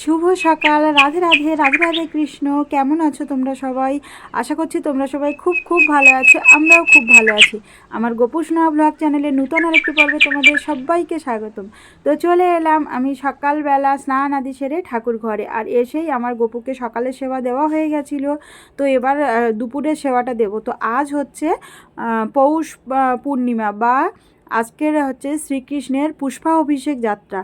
শুভ সকাল। রাধে রাধে রাধে রাধে কৃষ্ণ। কেমন আছো তোমরা সবাই? আশা করছি তোমরা সবাই খুব খুব ভালো আছো। আমরাও খুব ভালো আছি। আমার গোপুষ্ণা ব্লগ চ্যানেলে নূতন আরেকটি পর্বে তোমাদের সবাইকে স্বাগতম। তো চলে এলাম আমি সকালবেলা স্নান আদি সেরে ঠাকুর ঘরে। আর এসেই আমার গোপুকে সকালের সেবা দেওয়া হয়ে গেছিল। তো এবার দুপুরের সেবাটা দেব। তো আজ হচ্ছে পৌষ পূর্ণিমা বা আজকের হচ্ছে শ্রীকৃষ্ণের পুষ্পা অভিষেক যাত্রা।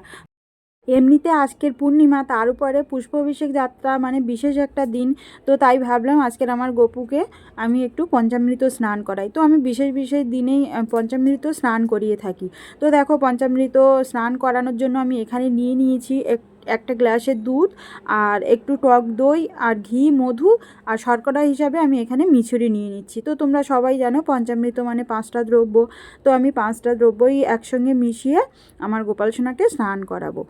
এমনিতে আজকের পূর্ণিমা, তার উপরে পুষ্প অভিষেক যাত্রা মানে বিশেষ একটা দিন। তো তাই ভাবলাম আজকের আমার গপুকে আমি একটু পঞ্চামৃত স্নান করাই। তো আমি বিশেষ বিশেষ দিনেই পঞ্চামৃত স্নান করিয়ে থাকি। তো দেখো পঞ্চামৃত স্নান করানোর জন্য আমি এখানে নিয়ে নিয়েছি এক- একটা গ্লাসের দুধ, আর একটু টক দই, আর ঘি, মধু, আর শর্করা হিসাবে আমি এখানে মিছরি নিয়ে নিচ্ছি। তো তোমরা সবাই জানো পঞ্চামৃত মানে পাঁচটা দ্রব্য। তো আমি পাঁচটা দ্রব্যই একসঙ্গে মিশিয়ে আমার গোপাল সোনাকে স্নান করাবো।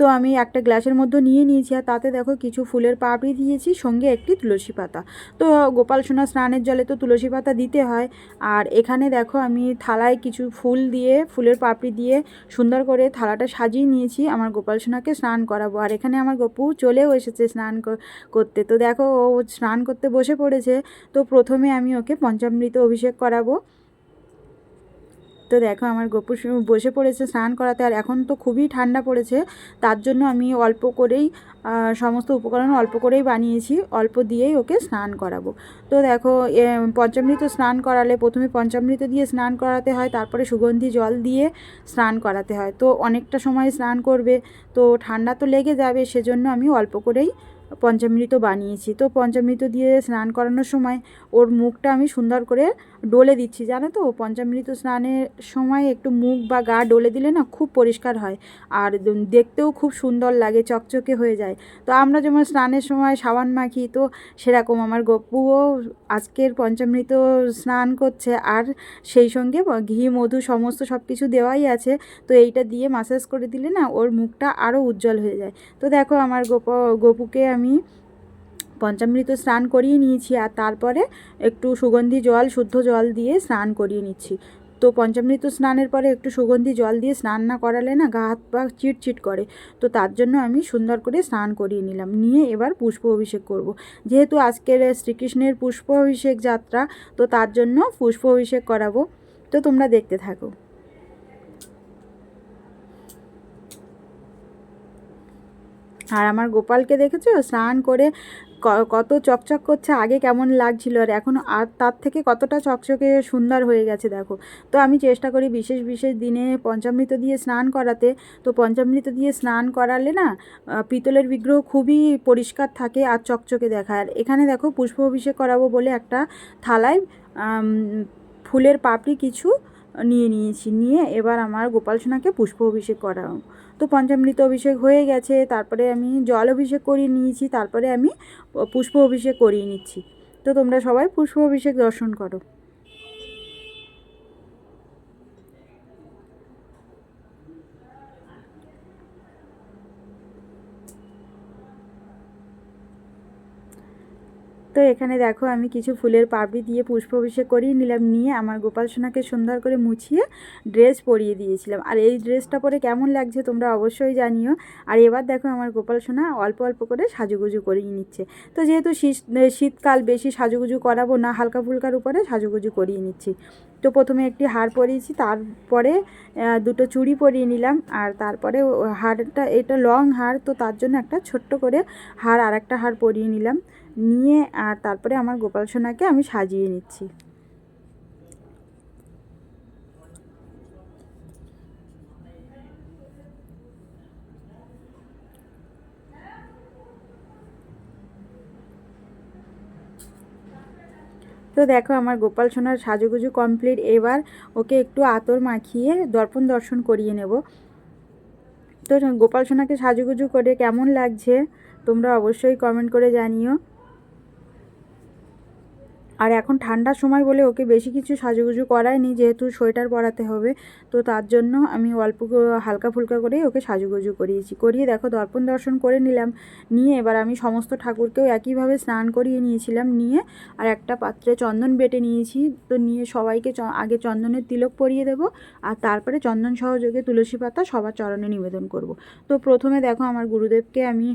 তো আমি একটা গ্লাসের মধ্যে নিয়ে নিয়েছি আর তাতে দেখো কিছু ফুলের পাপড়ি দিয়েছি, সঙ্গে একটি তুলসী পাতা। তো গোপাল সোনা স্নানের জলে তো তুলসী পাতা দিতে হয়। আর এখানে দেখো আমি থালায় কিছু ফুল দিয়ে, ফুলের পাপড়ি দিয়ে সুন্দর করে থালাটা সাজিয়ে নিয়েছি। আমার গোপাল সোনাকে স্নান করাবো। আর এখানে আমার গপু চলেও এসেছে স্নান করতে। তো দেখো ও স্নান করতে বসে পড়েছে। তো প্রথমে আমি ওকে পঞ্চামৃত অভিষেক করাবো। তো দেখো আমার গপু বসে পড়েছে স্নান করাতে আর এখন তো খুবই ঠান্ডা পড়েছে। তার জন্য আমি অল্প করেই সমস্ত উপকরণ অল্প করেই বানিয়েছি। অল্প দিয়েই ওকে স্নান করাবো। তো দেখো পঞ্চামৃত স্নান করালে প্রথমে পঞ্চামৃত দিয়ে স্নান করাতে হয়, তারপরে সুগন্ধি জল দিয়ে স্নান করাতে হয়। তো অনেকটা সময় স্নান করবে, তো ঠান্ডা তো লেগে যাবে, সেজন্য আমি অল্প করেই পঞ্চামৃত বানিয়েছি। তো পঞ্চামৃত দিয়ে স্নান করানোর সময় ওর মুখটা আমি সুন্দর করে ডলে দিচ্ছি। জানো তো, পঞ্চামৃত স্নানের সময় একটু মুখ বা গা ডলে দিলে না খুব পরিষ্কার হয় আর দেখতেও খুব সুন্দর লাগে, চকচকে হয়ে যায়। তো আমরা যেমন স্নানের সময় সাবান মাখি, তো সেরকম আমার গপুও আজকের পঞ্চামৃত স্নান করছে আর সেই সঙ্গে ঘি, মধু সমস্ত সব কিছু দেওয়াই আছে। তো এইটা দিয়ে মাসাজ করে দিলে না ওর মুখটা আরও উজ্জ্বল হয়ে যায়। তো দেখো আমার গোপ, গপুকে আমি পঞ্চামৃত স্নান করিয়ে নিয়েছি আর তারপরে একটু সুগন্ধি জল, শুদ্ধ জল দিয়ে স্নান করিয়ে নিচ্ছি। তো পঞ্চামৃত স্নানের পরে একটু সুগন্ধি জল দিয়ে স্নান না করালে না গা হাত পা চিটচিট করে। তো তার জন্য আমি সুন্দর করে স্নান করিয়ে নিলাম। নিয়ে এবার পুষ্প অভিষেক করব। যেহেতু আজকের শ্রীকৃষ্ণের পুষ্প অভিষেক যাত্রা, তো তার জন্য পুষ্প অভিষেক করাবো। তো তোমরা দেখতে থাকো। আর আমার গোপালকে দেখেছ? স্নান করে কত চকচক করছে, আগে কেমন লাগছিল আর এখন আর তার থেকে কতটা চকচকে সুন্দর হয়ে গেছে দেখো। তো আমি চেষ্টা করি বিশেষ বিশেষ দিনে পঞ্চামৃত দিয়ে স্নান করাতে। তো পঞ্চামৃত দিয়ে স্নান করালে না পিতলের বিগ্রহ খুবই পরিষ্কার থাকে আর চকচকে দেখায়। আর এখানে দেখো পুষ্প অভিষেক করাবো বলে একটা থালায় ফুলের পাপড়ি কিছু নিয়ে নিয়েছি। নিয়ে এবার আমার গোপাল সোনাকে পুষ্প অভিষেক করাবো তো পঞ্চামৃত অভিষেক হয়ে গেছে, তারপরে আমি জল অভিষেক করিয়ে নিয়েছি, তারপরে আমি পুষ্প অভিষেক করিয়ে নিচ্ছি। তো তোমরা সবাই পুষ্প অভিষেক দর্শন করো। তো এখানে দেখো আমি কিছু ফুলের পাপড়ি দিয়ে পুষ্প অভিষেক করিয়ে নিলাম, নিয়ে আমার গোপাল সোনাকে সুন্দর করে মুছিয়ে ড্রেস পরিয়ে দিয়েছিলাম। আর এই ড্রেসটা পরে কেমন লাগছে তোমরা অবশ্যই জানিও। আর এবার দেখো আমার গোপাল সোনা অল্প অল্প করে সাজুগুজু করিয়ে নিচ্ছে। তো যেহেতু শীত শীতকাল বেশি সাজুগুজু করাবো না, হালকা ফুলকার উপরে সাজুগুজু করিয়ে নিচ্ছি। তো প্রথমে একটি হার পরিয়েছি, তারপরে দুটো চুড়ি পরিয়ে নিলাম, আর তারপরে হারটা, এটা লং হার, তো তার জন্য একটা ছোট্ট করে হার আর একটা হার পরিয়ে নিলাম। নিয়ে, আর তারপরে আমার গোপাল সোনাকে আমি সাজিয়ে নিচ্ছি। তো দেখো আমার গোপাল সোনার সাজুগুজু কমপ্লিট এবার ওকে একটু আতর মাখিয়ে দর্পণ দর্শন করিয়ে নেব। তো গোপাল সোনাকে সাজুগুজু করে কেমন লাগছে তোমরা অবশ্যই কমেন্ট করে জানিও। আর এখন ঠান্ডার সময় বলে ওকে বেশি কিছু সাজুগুজু করায়নি, যেহেতু সোয়েটার পরাতে হবে, তো তার জন্য আমি অল্প হালকা ফুলকা করেই ওকে সাজুগুজু করিয়েছি। করিয়ে দেখো, দর্পণ দর্শন করে নিলাম, নিয়ে এবার আমি সমস্ত ঠাকুরকেও একইভাবে স্নান করিয়ে নিয়েছিলাম, নিয়ে আর একটা পাত্রে চন্দন বেটে নিয়েছি, তো নিয়ে সবাইকে আগে চন্দনের তিলক পরিয়ে দেবো, আর তারপরে চন্দন সহযোগে তুলসী পাতা সবার চরণে নিবেদন করব। তো প্রথমে দেখো, আমার গুরুদেবকে আমি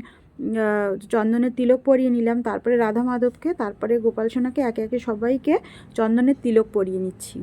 চন্দনের তিলক পরিয়ে নিলাম। তারপরে রাধা মাধবকে, তারপরে গোপাল সোনাকে, একে একে সবাইকে চন্দনের তিলক পরিয়ে নিচ্ছি।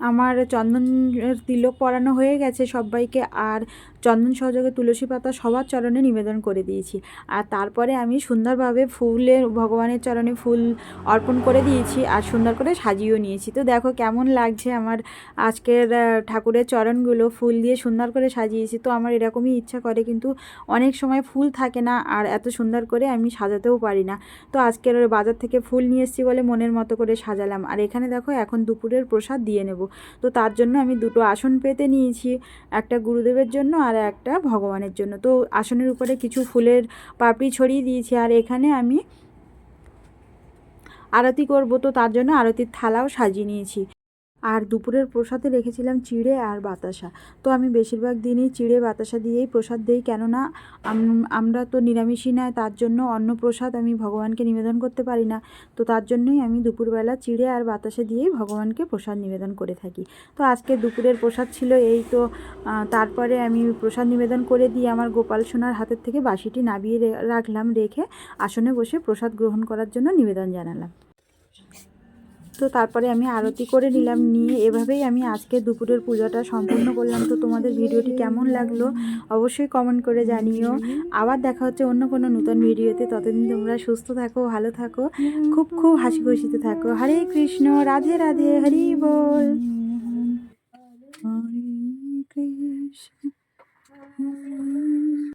আমার চন্দনের তিলক পরানো হয়ে গেছে, সবাইকে আর চন্দন সহযোগে তুলসী পাতা সবার চরণে নিবেদন করে দিয়েছি। আর তারপরে আমি সুন্দরভাবে ফুলের, ভগবানের চরণে ফুল অর্পণ করে দিয়েছি আর সুন্দর করে সাজিয়েও নিয়েছি। তো দেখো কেমন লাগছে আমার আজকের ঠাকুরের চরণগুলো, ফুল দিয়ে সুন্দর করে সাজিয়েছি। তো আমার এরকমই ইচ্ছা করে কিন্তু অনেক সময় ফুল থাকে না আর এত সুন্দর করে আমি সাজাতেও পারি না। তো আজকের বাজার থেকে ফুল নিয়ে এসেছি বলে মনের মতো করে সাজালাম। আর এখানে দেখো এখন দুপুরের প্রসাদ দিয়ে নেব। তো তার জন্য আমি দুটো আসন পেতে নিয়েছি, একটা গুরুদেবের জন্য আর একটা ভগবানের জন্য। তো আসনের উপরে কিছু ফুলের পাপড়ি ছড়িয়ে দিয়েছি আর এখানে আমি আরতি করব। তো তার জন্য আরতির থালাও সাজিয়ে নিয়েছি। আর দুপুরের প্রসাদে রেখেছিলাম চিড়ে আর বাতাসা। তো আমি বেশিরভাগ দিনই চিড়ে, বাতাসা দিয়েই প্রসাদ দিই, কেননা আমরা তো নিরামিষই নয়, তার জন্য অন্য প্রসাদ আমি ভগবানকে নিবেদন করতে পারি না। তো তার জন্যই আমি দুপুরবেলা চিড়ে আর বাতাসা দিয়েই ভগবানকে প্রসাদ নিবেদন করে থাকি। তো আজকে দুপুরের প্রসাদ ছিল এই তো তারপরে আমি প্রসাদ নিবেদন করে দিয়ে আমার গোপাল সোনার হাতের থেকে বাসিটি নাবিয়ে রাখলাম, রেখে আসনে বসে প্রসাদ গ্রহণ করার জন্য নিবেদন জানালাম। তো তারপরে আমি আরতি করে নিলাম, নিয়ে এভাবেই আমি আজকে দুপুরের পুজোটা সম্পূর্ণ করলাম। তো তোমাদের ভিডিওটি কেমন লাগল অবশ্যই কমেন্ট করে জানিও। আবার দেখা হচ্ছে অন্য কোনো নতুন ভিডিওতে। ততদিন তোমরা সুস্থ থাকো, ভালো থাকো, খুব খুব হাসি খুশিতে থাকো। হরে কৃষ্ণ, রাধে রাধে, হরি বল।